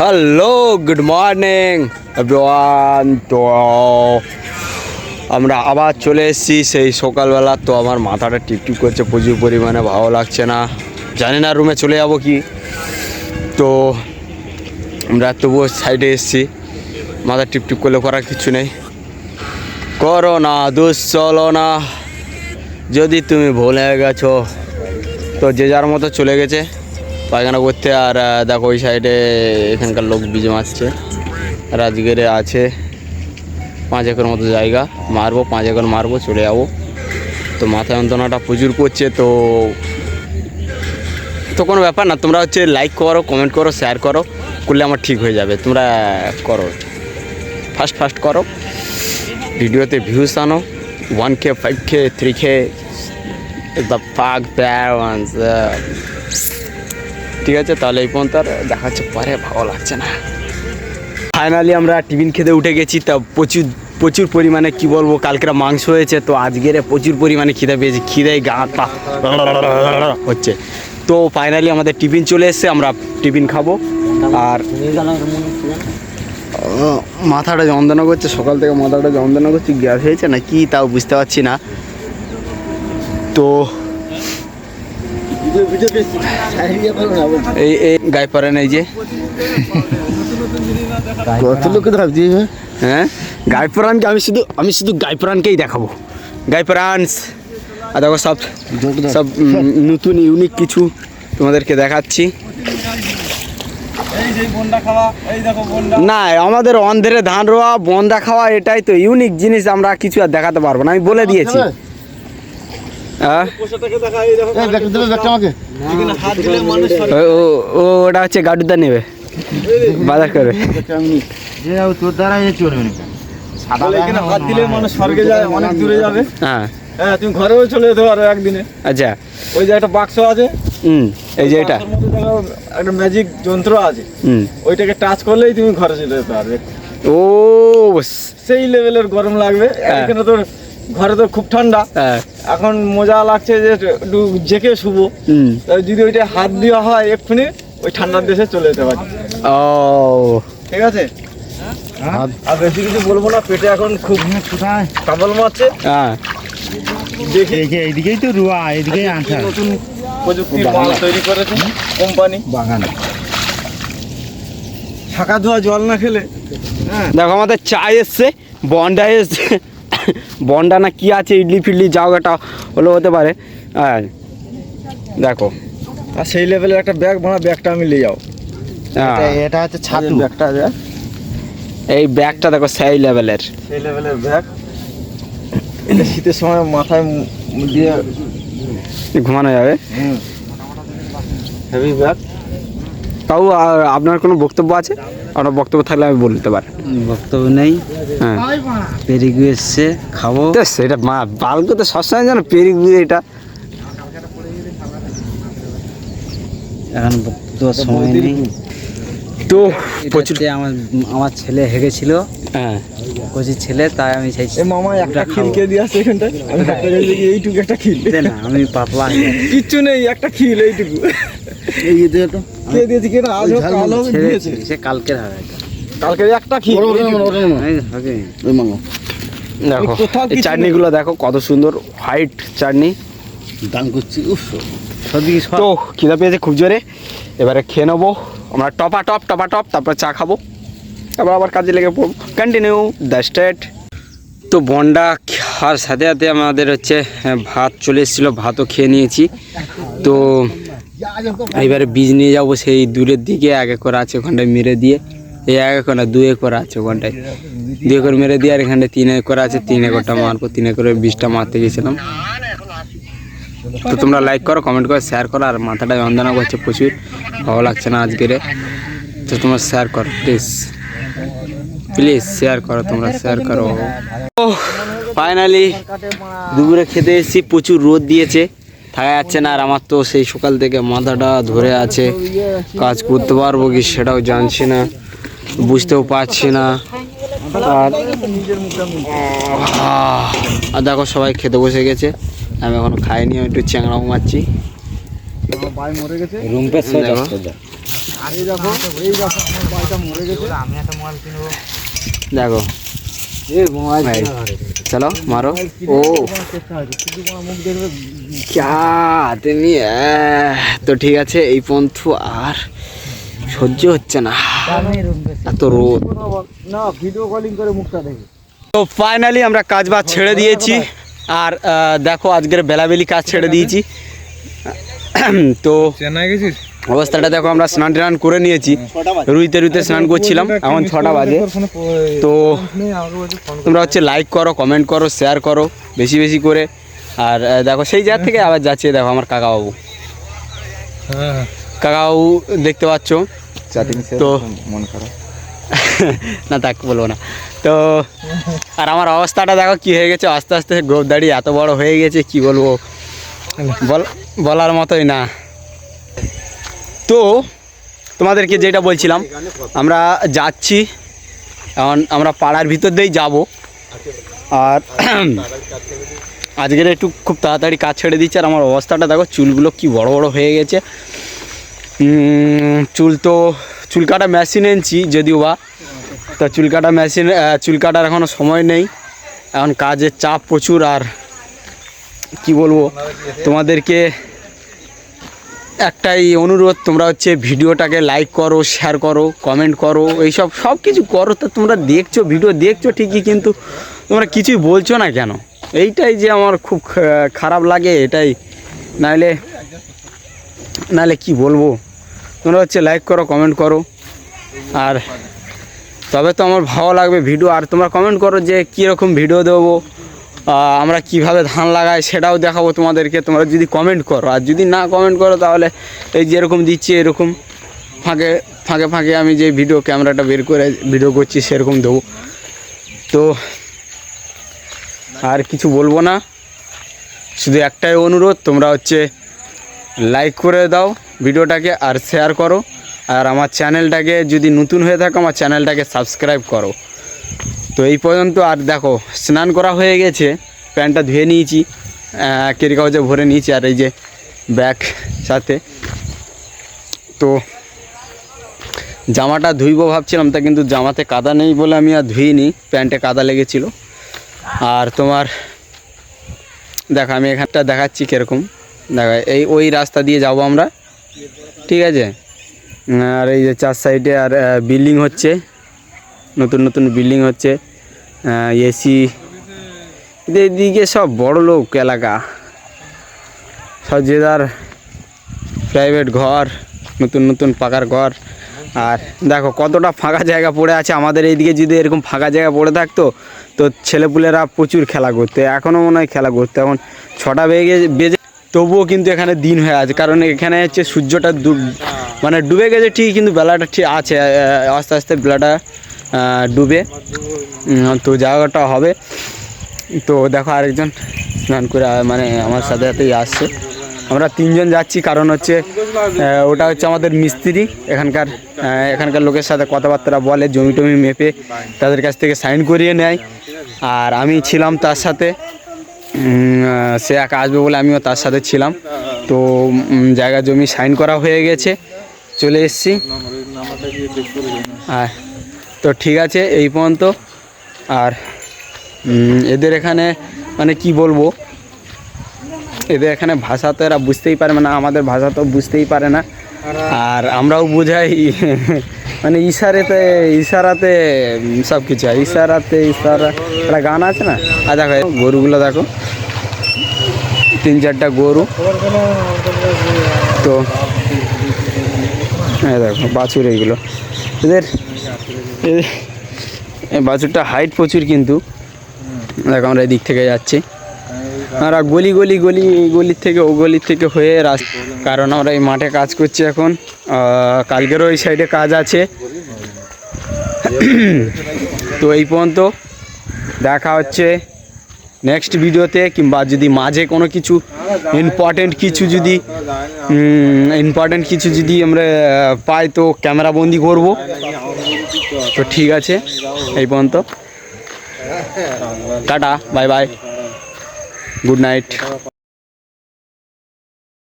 Hello good morning তো, আমরা আবার চলে এসেছি সেই সকালবেলা। তো আমার মাথাটা টিপটিপ করছে, প্রচুর পরিমাণে ভালো লাগছে না। জানি না রুমে চলে যাব কি। তো, আমরা তবুও সাইডে এসেছি। মাথা টিপটিপ করলে করার কিছু নেই। করো না দুশ্চলো না যদি তুমি ভুলে গেছো, তো যে যার মতো চলে গেছে। পায়খানা করতে আর দেখো ওই সাইডে এখানকার লোক বীজ মারছে। রাজগিরে আছে পাঁচ একর মতো জায়গা। মারবো, পাঁচ একর মারবো, চলে যাব। তো মাথা যন্ত্রণাটা প্রচুর করছে, তো তো কোনো ব্যাপার না, তোমরা হচ্ছে লাইক করো কমেন্ট করো শেয়ার করো, করলে আমার ঠিক হয়ে যাবে। তোমরা করো। ফার্স্ট ফার্স্ট করো। ভিডিওতে ভিউস আনো। One K five K three K the পাক প্যারওয়ান্স ঠিক আছে, তাহলে এই পর্যন্ত আর দেখাচ্ছে পরে, ভালো লাগছে না। ফাইনালি আমরা টিফিন খেতে উঠে গেছি, তা প্রচুর প্রচুর পরিমাণে কি বলব, কালকের মাংস হয়েছে, তো আজকের প্রচুর পরিমাণে খিদে পেয়েছি খিদে গা পা হচ্ছে। তো ফাইনালি আমাদের টিফিন চলে এসছে, আমরা টিফিন খাব, আর মাথাটা যন্ত্রণা করছে, সকাল থেকে মাথাটা যন্ত্রণা করছে, গ্যাস হয়েছে না কি, তাও বুঝতে পারছি না। তো এই এই এই যে। হ্যাঁ? গায়ে আমি শুধু আমি শুধু গায়ে পরানকেই দেখাবো। গায়ে আর দেখো সব সব নতুন ইউনিক কিছু তোমাদেরকে দেখাচ্ছি। না, আমাদের অন্ধেরে ধান রোয়া বন্দা খাওয়া, এটাই তো ইউনিক জিনিস, আমরা কিছু আর দেখাতে পারব না। আমি বলে দিয়েছি। ও- ও- ও ওটা হচ্ছে গাডুদা নেবে। বাজার করে। তোর দ্বারা চলবে হাত দিলে মানুষ স্বর্গে যায় অনেক দূরে যাবে। হ্যাঁ। হ্যাঁ তুমি ঘরেও চলে যেতে পারো একদিনে। আচ্ছা। ওই যে একটা বাক্স আছে। হুম এই যে এটা। একটা ম্যাজিক যন্ত্র আছে। হুম। ওইটাকে টাচ করলেই তুমি ঘরে চলে যেতে পারবে। ও সেই লেভেলের গরম লাগবে। হ্যাঁ। এখানে তো ঘরে তো খুব ঠান্ডা। হ্যাঁ। এখন মজা লাগছে যে একটু জেকে হুম। যদি ওইটা হাত দেওয়া হয় এক্ষুনি ওই ঠান্ডার দেশে চলে যেতে পারি। ও। ঠিক আছে? আর বেশি কিছু বলব না পেটে এখন খুব কাবল মারছে। হ্যাঁ। দেখি। এইদিকেই তো রুয়া এইদিকেই আনসার নতুন মাল তৈরি করেছে কোম্পানি। বাগান। ছাকা ধোয়া জল না খেলে? হ্যাঁ। দেখো আমাদের চা এসছে বন্ডা এসছে। বন্ডা না কি আছে ইডলি ফিডলি যাও এটা হলো হতে পারে। হ্যাঁ দেখো। আর সেই লেভেলের একটা ব্যাগ বানা ব্যাগটা আমি নিয়ে যাও। হ্যাঁ, এটা হচ্ছে ছাতু। ব্যাগটা এই ব্যাগটা দেখো সেই লেভেলের সেই লেভেলের ব্যাগ এটা শীতের সময় মাথায় দিয়ে ঘুমানো যাবে। হেভি ব্যাগ তাও আর আপনার কোনো বক্তব্য আছে? আপনার বক্তব্য থাকলে আমি বলতে পারেন বক্তব্য নেই। হ্যাঁ। পেরিগু এসছে খাব। তো সেটা মা বালকে তো সবসময় যেন পেরি গুড়ি এটা। এখন বক্তব্য সময় নেই। তো প্রচুর আমার আমার ছেলে হেগেছিল হ্যাঁ। কচি ছেলে তাই আমি চাইছি মামা একটা খিল। কে দিয়ে আসছে এখানটায়? আমি ভাবতে এইটুকু একটা খিল। না আমি পাতলা কিচ্ছু নেই একটা খিল এইটুকু। এই যে এটা কে দিয়েছে কে না আজ হোক কাল হোক দিয়েছে। সে কালকের হবে এটা। কালকে একটা খিল ওটা ওটা ওটা ওটা এই হবে ওই মাঙ্গো দেখো এই চাটনিগুলো দেখো কত সুন্দর হোয়াইট চাটনি। করছি তো খিদা পেয়েছে খুব জোরে। এবারে খেয়ে নেব। আমরা টপা টপ টপা টপ তারপর চা খাব। তারপর আবার কাজে লেগে পড়ব। কন্টিনিউ দ্য স্টেট তো বন্ডা খাওয়ার সাথে সাথে আমাদের হচ্ছে হ্যাঁ, ভাত চলে এসেছিল ভাতও খেয়ে নিয়েছি। তো এবারে বীজ নিয়ে যাব, সেই দূরের দিকে এক একর আছে ওখানটায় মেরে দিয়ে। এই এক একর না, দু একর আছে ওখানটায়। দু একর মেরে দিয়ে আর এখানটায় তিন একর আছে, তিন একরটা মারবো, তিন একরের বীজটা মারতে গেছিলাম। তো তোমরা লাইক করো কমেন্ট করো শেয়ার করো, আর মাথাটা যন্ত্রণা করছে প্রচুর, ভালো লাগছে না আজকের তো তোমরা শেয়ার করো প্লিজ প্লিজ শেয়ার করো, তোমরা শেয়ার করো। ও ফাইনালি দুপুরে খেতে এসেছি, প্রচুর রোদ দিয়েছে। থাকা যাচ্ছে না আর আমার তো সেই সকাল থেকে মাথাটা ধরে আছে। কাজ করতে পারব কি সেটাও জানছি না বুঝতেও পারছি না। আর আর দেখো সবাই খেতে বসে গেছে। আমি এখনও খাইনি আমি একটু চ্যাংড়াও মারছি। ভাই মরে গেছে রুম পে দেখো। চলো মারো। ও। তুমি তো ঠিক আছে এই পন্থু আর সহ্য হচ্ছে না। এত রোদ। না ভিডিও কলিং করে মুখটা দেখে। তো ফাইনালি আমরা কাজ বাজ ছেড়ে দিয়েছি। আর দেখো আজকের বেলাবেলি কাজ ছেড়ে দিয়েছি। তো চেন্নাই গেছিস? অবস্থাটা দেখো আমরা স্নান টান করে নিয়েছি। রুইতে রুইতে স্নান করছিলাম এখন ছটা বাজে। তো তোমরা হচ্ছে লাইক করো কমেন্ট করো শেয়ার করো বেশি বেশি করে। আর দেখো সেই জায়গা থেকে আবার যাচ্ছে দেখো আমার কাকাবাবু। কাকাবাবু দেখতে পাচ্ছ। তো মন না তাক বলব না। তো আর আমার অবস্থাটা দেখো কি হয়ে গেছে? আস্তে আস্তে গোপ দাড়ি এত বড় হয়ে গেছে কি বলব? বল বলার মতোই না। তো তোমাদেরকে যেটা বলছিলাম, আমরা যাচ্ছি, এখন আমরা পাড়ার ভিতর দিয়েই যাব। আর আজকের একটু খুব তাড়াতাড়ি কাজ ছেড়ে দিচ্ছে, আর আমার অবস্থাটা দেখো, চুলগুলো কি বড় বড় হয়ে গেছে। চুল তো, চুল কাটা মেশিন এনেছি যদিও বা, তো চুল কাটা মেশিন চুল কাটার এখনও সময় নেই। এখন কাজের চাপ প্রচুর, আর কি বলব, তোমাদেরকে একটাই অনুরোধ, তোমরা হচ্ছে ভিডিওটাকে লাইক করো শেয়ার করো কমেন্ট করো, এইসব সব কিছু করো। তো তোমরা দেখছ ভিডিও দেখছ ঠিকই, কিন্তু তোমরা কিছুই বলছো না কেন? এইটাই যে আমার খুব খারাপ লাগে, এটাই। নাহলে নাহলে কি বলব? তোমরা হচ্ছে লাইক করো কমেন্ট করো। আর তবে তো আমার ভালো লাগবে ভিডিও আর তোমরা কমেন্ট করো যে কীরকম ভিডিও দেবো। আমরা কীভাবে ধান লাগাই সেটাও দেখাবো তোমাদেরকে। তোমরা যদি কমেন্ট করো, আর যদি না কমেন্ট করো তাহলে এই যেরকম দিচ্ছি, এরকম ফাঁকে ফাঁকে ফাঁকে আমি যে ভিডিও ক্যামেরাটা বের করে ভিডিও করছি সেরকম দেবো। তো আর কিছু বলব না। শুধু একটাই অনুরোধ, তোমরা হচ্ছে লাইক করে দাও ভিডিওটাকে আর শেয়ার করো। আর আমার চ্যানেলটাকে যদি নতুন হয়ে থাকো, আমার চ্যানেলটাকে সাবস্ক্রাইব করো। তো এই পর্যন্ত আর দেখো, স্নান করা হয়ে গেছে প্যান্টটা ধুয়ে নিয়েছি কেরি কাগজে ভরে নিয়েছি আর এই যে ব্যাগ সাথে। তো জামাটা ধুইবো ভাবছিলাম, তা কিন্তু জামাতে কাদা নেই বলে আমি আর ধুইনি, প্যান্টে কাদা লেগেছিল। আর তোমার, দেখো, আমি এখানটা দেখাচ্ছি কীরকম। দেখো, এই ওই রাস্তা দিয়ে যাব আমরা, ঠিক আছে? আর এই যে চার সাইডে আর বিল্ডিং হচ্ছে। নতুন নতুন বিল্ডিং হচ্ছে এসি এদিকে সব বড় লোক এলাকা। সব যে প্রাইভেট ঘর, নতুন নতুন পাকার ঘর। আর দেখো কতটা ফাঁকা জায়গা পড়ে আছে, আমাদের এইদিকে যদি এরকম ফাঁকা জায়গা পড়ে থাকতো, তো ছেলেপুলেরা প্রচুর খেলা করতে। এখনও মনে হয় খেলা করতে। এখন ছটা বেজে বেজে, তবুও কিন্তু এখানে দিন হয়ে আছে। কারণ এখানে হচ্ছে সূর্যটা মানে ডুবে গেছে ঠিক কিন্তু বেলাটা ঠিক আছে আস্তে আস্তে বেলাটা ডুবে। তো জায়গাটা হবে। তো দেখো আরেকজন স্নান করে মানে আমার সাথে সাথেই আসছে। আমরা তিনজন যাচ্ছি, কারণ হচ্ছে ওটা হচ্ছে আমাদের মিস্ত্রি। এখানকার এখানকার লোকের সাথে কথাবার্তা বলে, জমি টমি মেপে তাদের কাছ থেকে সাইন করিয়ে নেয়। আর আমি ছিলাম তার সাথে। সে একা আসবে বলে আমিও তার সাথে ছিলাম। তো জায়গা জমি সাইন করা হয়ে গেছে। চলে এসেছি। হ্যাঁ তো ঠিক আছে, এই পর্যন্ত। আর এদের এখানে মানে কি বলব? এদের এখানে ভাষা তো এরা বুঝতেই পারে না, আমাদের ভাষা তো বুঝতেই পারে না। আর আমরাও বোঝাই মানে ইশারেতে, ইশারাতে সব কিছু হয়। ইশারাতে, ইশারা, একটা গান আছে না? আর দেখো, গরুগুলো দেখো। তিন চারটা গরু। তো হ্যাঁ দেখো, বাছুর এইগুলো। এদের বাছুরটা হাইট প্রচুর কিন্তু। দেখো আমরা এদিক থেকে যাচ্ছি। আমরা গলি গলি গলি এই গলির থেকে ও গলির থেকে হয়ে রাস্তা কারণ আমরা এই মাঠে কাজ করছি এখন। কালকেরও এই সাইডে কাজ আছে। তো এই পর্যন্ত দেখা হচ্ছে নেক্সট ভিডিওতে কিংবা যদি মাঝে কোনো কিছু ইম্পর্টেন্ট কিছু যদি ইম্পর্টেন্ট কিছু যদি আমরা পাই তো ক্যামেরা বন্দি করব। তো ঠিক আছে এই পর্যন্ত। Tata bye bye. Good night.